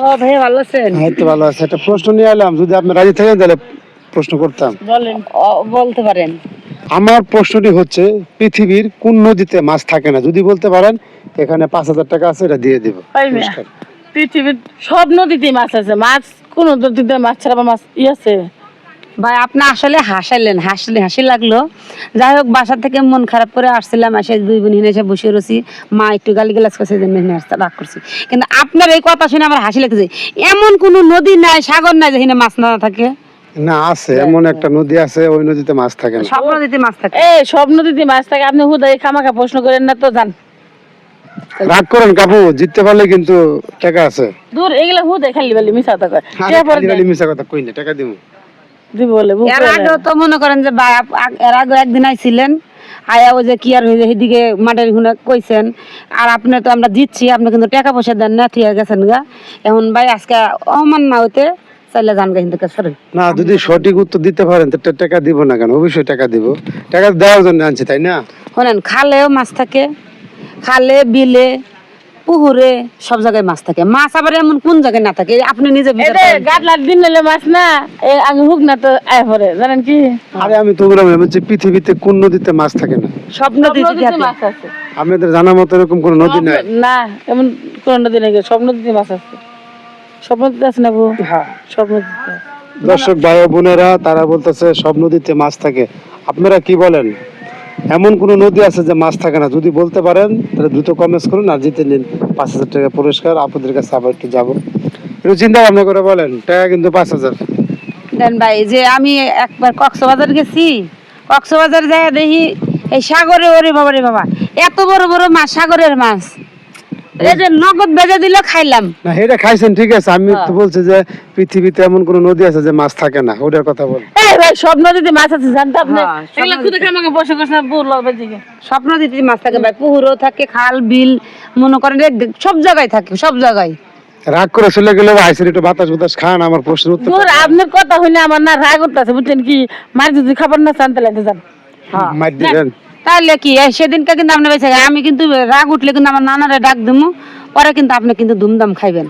ও ভাই ভালো আছেন? হ্যাঁ তো ভালো আছে। একটা প্রশ্ন নিয়ে এলাম যদি আপনি রাজি থাকেন তাহলে প্রশ্ন করতাম। বলেন বলতে পারেন। আমার প্রশ্নটি হচ্ছে পৃথিবীর কোন নদীতে মাছ থাকে না? যদি বলতে পারেন এখানে পাঁচ হাজার টাকা আছে এটা দিয়ে দিব। পৃথিবীর সব নদীতে মাছ আছে। মাছ কোন নদীতে মাছ ছাড়া মাছ ই আছে? ভাই আপনি আসলে হাসাইলেন হাসলে হাসি লাগল। যাই হোক বাসা থেকে মন খারাপ করে আসছিলাম এসে দুই বোন হিনে এসে বসে রয়েছি। মা একটু গালি গালাজ করছে যে মেহনে আসতে রাগ করছি। কিন্তু আপনার এই কথা শুনে আমার হাসি লাগছে। এমন কোনো নদী নাই সাগর নাই যেখানে মাছ না থাকে? না আছে। এমন একটা নদী আছে ওই নদীতে মাছ থাকে না। সব নদীতে মাছ থাকে। এই সব নদীতে মাছ থাকে। আপনি হুদাই খামাখা প্রশ্ন করেন না তো জান রাগ করেন কাপু জিততে পারলে কিন্তু টাকা আছে। দূর এগুলা হুদাই খালি বালি আরে খালি খালি মিশা কথা কই না টাকা দিব দিব বলে এর আগেও তো মনে করেন যে ভাই আপ- এর আগে একদিন আইছিলেন আয়া ওই যে কি আর হয়েছে সেদিকে মাঠের হুনে কইছেন আর আপনি তো আমরা জিতছি আপনি কিন্তু টাকা পয়সা দেন না ঠিক গেছেন গা। এখন ভাই আজকে অমান না হইতে চাইলে জান গা কিন্তু না যদি সঠিক উত্তর দিতে পারেন তো টাকা দিব না কেন? অবশ্যই টাকা দিব। টাকা দেওয়ার জন্য আনছি তাই না? শোনেন খালেও মাছ থাকে খালে বিলে পুকুরে সব জায়গায় মাছ থাকে। মাছ আবার এমন কোন জায়গায় না থাকে আপনি নিজে গাটলার দিন নিলে মাছ না আগে হুক না তো আয় পরে জানেন কি? আরে আমি তো বললাম বলছি পৃথিবীতে কোন নদীতে মাছ থাকে না? সব নদীতে মাছ আছে। আপনাদের জানা মতো এরকম কোন নদী নাই? না এমন কোন নদী নাকি সব নদীতে মাছ আছে। সব নদীতে আছে না বউ? হ্যাঁ। সব নদীতে। দর্শক ভাই বোনেরা তারা বলতেছে সব নদীতে মাছ থাকে। আপনারা কি বলেন? এমন কোন নদী আছে যে মাছ থাকে না। যদি বলতে পারেন, তাহলে দ্রুত কমেন্টস করুন আর জিতে নিন পাঁচ হাজার টাকা পুরস্কার। আপনাদের কাছে আবার একটু যাব। একটু চিন্তা ভাবনা করে বলেন, টাকা কিন্তু পাঁচ হাজার। দেন ভাই, যে আমি একবার কক্সবাজার গেছি, কক্সবাজার যায় দেখি, এই সাগরে, ওরে বাবা রে বাবা, এত বড় বড় মাছ সাগরের মাছ। এই যে নগদ বেজে দিল খাইলাম। না এটা খাইছেন ঠিক আছে। আমি তো বলছি যে পৃথিবীতে এমন কোন নদী আছে যে মাছ থাকে না ওটার কথা বল। এই ভাই সব নদীতে মাছ আছে জানতে আপনি হ্যাঁ, খুদে খামাকে বসে দিকে মাছ থাকে ভাই পুকুরও থাকে খাল বিল মনে করেন সব জায়গায় থাকে সব জায়গায়। রাগ করে চলে গেলে আইসের একটু বাতাস বাতাস খান আমার প্রশ্নের উত্তর দূর আপনার কথা হইলে আমার না রাগ উঠতেছে বুঝছেন কি? মাছ যদি খাবার না চান তাহলে যান। মার দিবেন? তাহলে কি সেদিনকে কিন্তু আপনি বেঁচে আমি কিন্তু রাগ উঠলে কিন্তু আমার নানারে ডাক দিমু পরে কিন্তু আপনি কিন্তু ধুমধাম খাইবেন।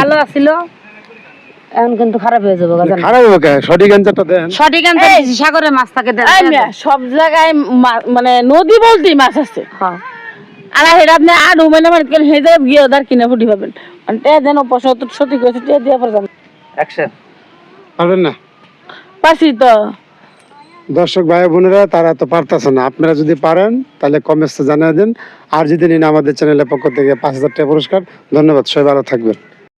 ভালো আছিল এখন কিন্তু খারাপ হয়ে যাব খারাপ হবে সঠিক অ্যান্সারটা দেন। সঠিক answer সাগরে মাছ থাকে সব জায়গায় মানে নদী বলতেই মাছ আছে। হ্যাঁ। আর আপনি মানে মানে কেন গিয়ে ওদের কিনে ফুটি পাবেন। মানে যেন দিয়ে পারবেন না? তো। দর্শক ভাই বোনেরা, তারা তো পারতেছে না। আপনারা যদি পারেন, তাহলে কমেন্টসে জানিয়ে দিন। আর যদি নিন আমাদের চ্যানেলের পক্ষ থেকে পাঁচ হাজার টাকা পুরস্কার, ধন্যবাদ, সবাই ভালো থাকবেন।